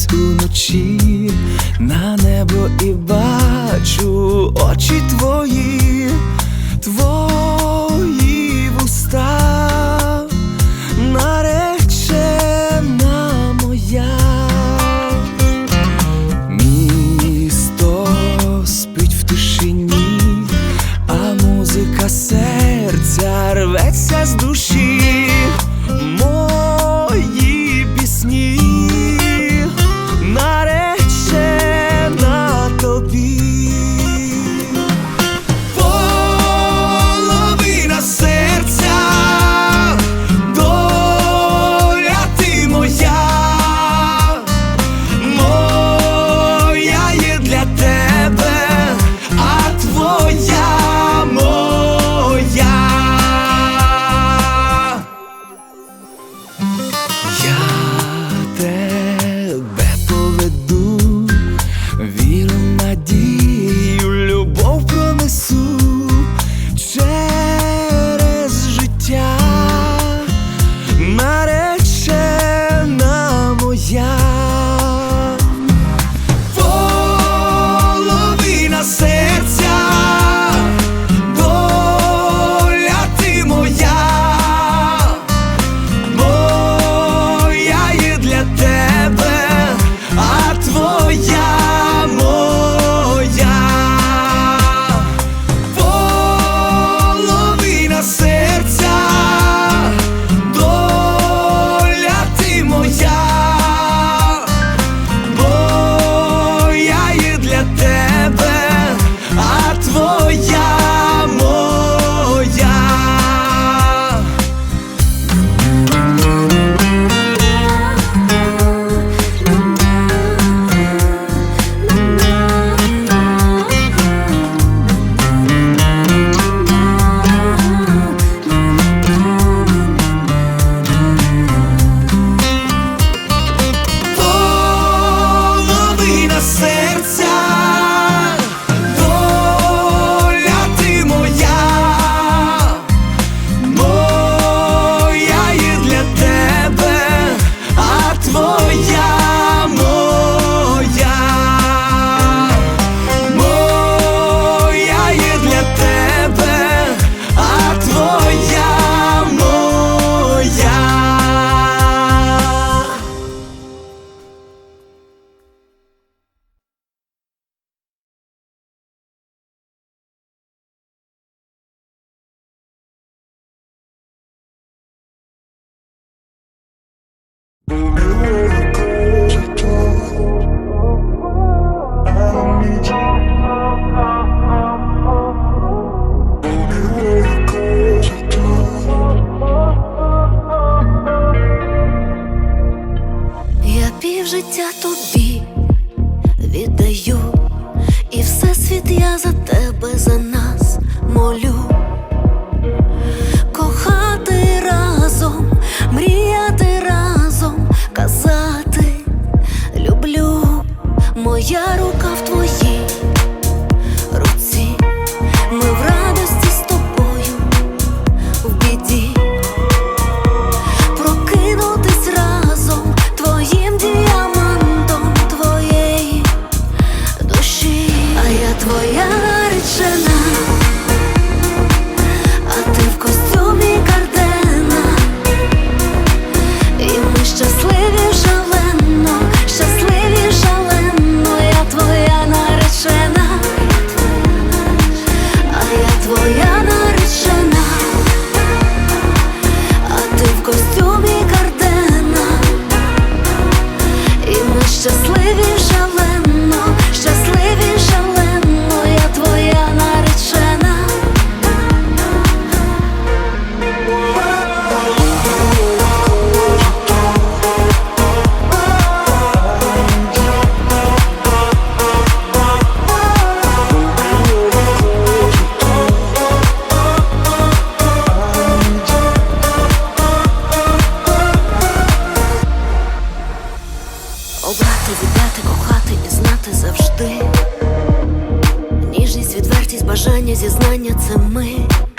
дивлюсь уночі на небо і бачу очі твої, твої вуста. Останнє зізнання це ми.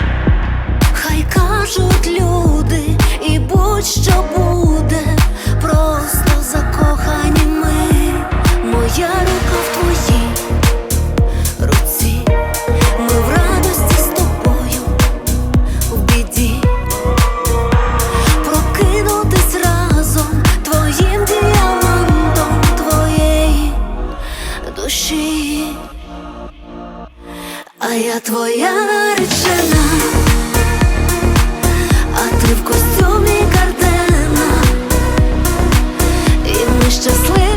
Я твоя речена, а ти в костюмі кардена, і ми щасливі.